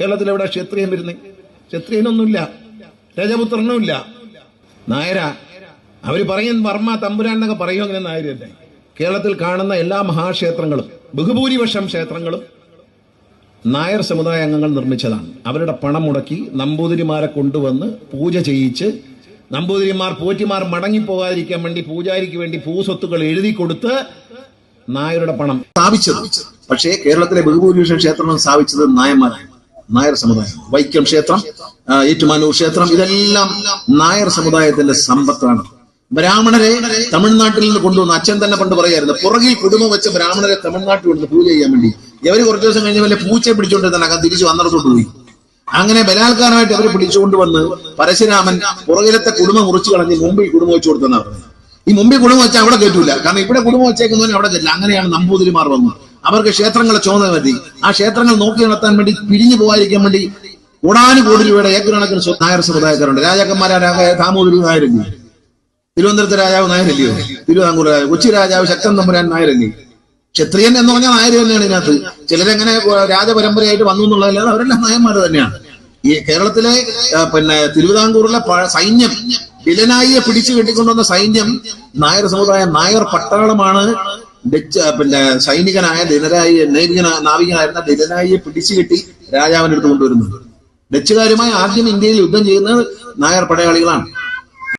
കേരളത്തിൽ എവിടെ ക്ഷത്രിയൻ വരുന്നത് ക്ഷത്രിയനൊന്നുമില്ല. രജപുത്രനുമില്ല. നായര. അവർ പറയും വർമ്മ തമ്പുരാൻ എന്നൊക്കെ പറയും അങ്ങനെ നായരല്ലേ? കേരളത്തിൽ കാണുന്ന എല്ലാ മഹാക്ഷേത്രങ്ങളും ബഹുഭൂരിപക്ഷം ക്ഷേത്രങ്ങളും നായർ സമുദായ അംഗങ്ങൾ നിർമ്മിച്ചതാണ്. അവരുടെ പണം മുടക്കി നമ്പൂതിരിമാരെ കൊണ്ടുവന്ന് പൂജ ചെയ്യിച്ച് നമ്പൂതിരിമാർ പോറ്റിമാർ മടങ്ങിപ്പോകാതിരിക്കാൻ വേണ്ടി പൂജാരിക്ക് വേണ്ടി ഭൂസ്വത്തുകൾ എഴുതി കൊടുത്ത് നായരുടെ പണം സ്ഥാപിച്ചത്. പക്ഷേ കേരളത്തിലെ ബഹുഭൂരിപക്ഷം ക്ഷേത്രങ്ങൾ സ്ഥാപിച്ചത് നായന്മാരാണ്. നായർ സമുദായം. വൈക്കം ക്ഷേത്രം ഏറ്റുമാനൂർ ക്ഷേത്രം ഇതെല്ലാം നായർ സമുദായത്തിന്റെ സമ്പത്താണ്. ബ്രാഹ്മണരെ തമിഴ്നാട്ടിൽ നിന്ന് കൊണ്ടുവന്ന് അച്ഛൻ തന്നെ പണ്ട് പറയായിരുന്നു പുറകിൽ കുടുംബം വെച്ച ബ്രാഹ്മണരെ തമിഴ്നാട്ടിൽ കൊണ്ടുവന്ന് പൂജ ചെയ്യാൻ വേണ്ടി. ഇവർ കുറച്ചു ദിവസം കഴിഞ്ഞ വല്ല പൂച്ചയെ പിടിച്ചുകൊണ്ട് അകം തിരിച്ചു വന്നിടത്തോട്ട് പോയി. അങ്ങനെ ബലാത്കാരമായിട്ട് പിടിച്ചുകൊണ്ട് വന്ന് പരശുരാമൻ പുറകിലത്തെ കുടുംബം മുറിച്ചു കളഞ്ഞ് മുമ്പിൽ കുടുംബം വെച്ചു കൊടുത്തെന്നാണ് പറഞ്ഞത്. ഈ മുമ്പിൽ കുടുംബം വെച്ചാൽ അവിടെ കയറ്റൂല കാരണം ഇവിടെ കുടുംബം വെച്ചേക്കുന്നവന് അവിടെ കയറ്റില്ല. അങ്ങനെയാണ് നമ്പൂതിരിമാർ വന്നത്. അവർക്ക് ക്ഷേത്രങ്ങളെ ചുമതല മതി ആ ക്ഷേത്രങ്ങൾ നോക്കി നടത്താൻ വേണ്ടി പിരിഞ്ഞു പോകാതിരിക്കാൻ വേണ്ടി കോടാനു കോടി രൂപയുടെ ഏക്കറണക്കിന് നായർ സമുദായക്കാരുണ്ട്. രാജാക്കന്മാരായ ദാമോദരി നായരല്ലേ തിരുവനന്തപുരത്തെ രാജാവ് നായരല്ലയോ? തിരുവിതാംകൂർ രാജാവ്. കൊച്ചി രാജാവ് ശക്തൻ തമ്പുരാൻ നായരല്ലേ ക്ഷത്രിയൻ എന്ന് പറഞ്ഞാൽ നായർ തന്നെയാണ് ഇതിനകത്ത്. ചിലരെങ്ങനെ രാജപരമ്പരയായിട്ട് വന്നു എന്നുള്ളതല്ലാതെ അവരെല്ലാം നായന്മാർ തന്നെയാണ്. ഈ കേരളത്തിലെ പിന്നെ തിരുവിതാംകൂറിലെ സൈന്യം വിലനായിയെ പിടിച്ചു കെട്ടിക്കൊണ്ടുവന്ന സൈന്യം നായർ സമുദായം നായർ പട്ടാളമാണ്. ഡച്ച് പിന്നെ സൈനികനായ ദിനരായി നൈതികന നാവികനായിരുന്ന ദിനരായിയെ പിടിച്ചു കെട്ടി രാജാവിന്റെ അടുത്ത് കൊണ്ടുവരുന്നത് ഡച്ചുകാരുമായി ആദ്യം ഇന്ത്യയിൽ യുദ്ധം ചെയ്യുന്നത് നായർ പടയാളികളാണ്.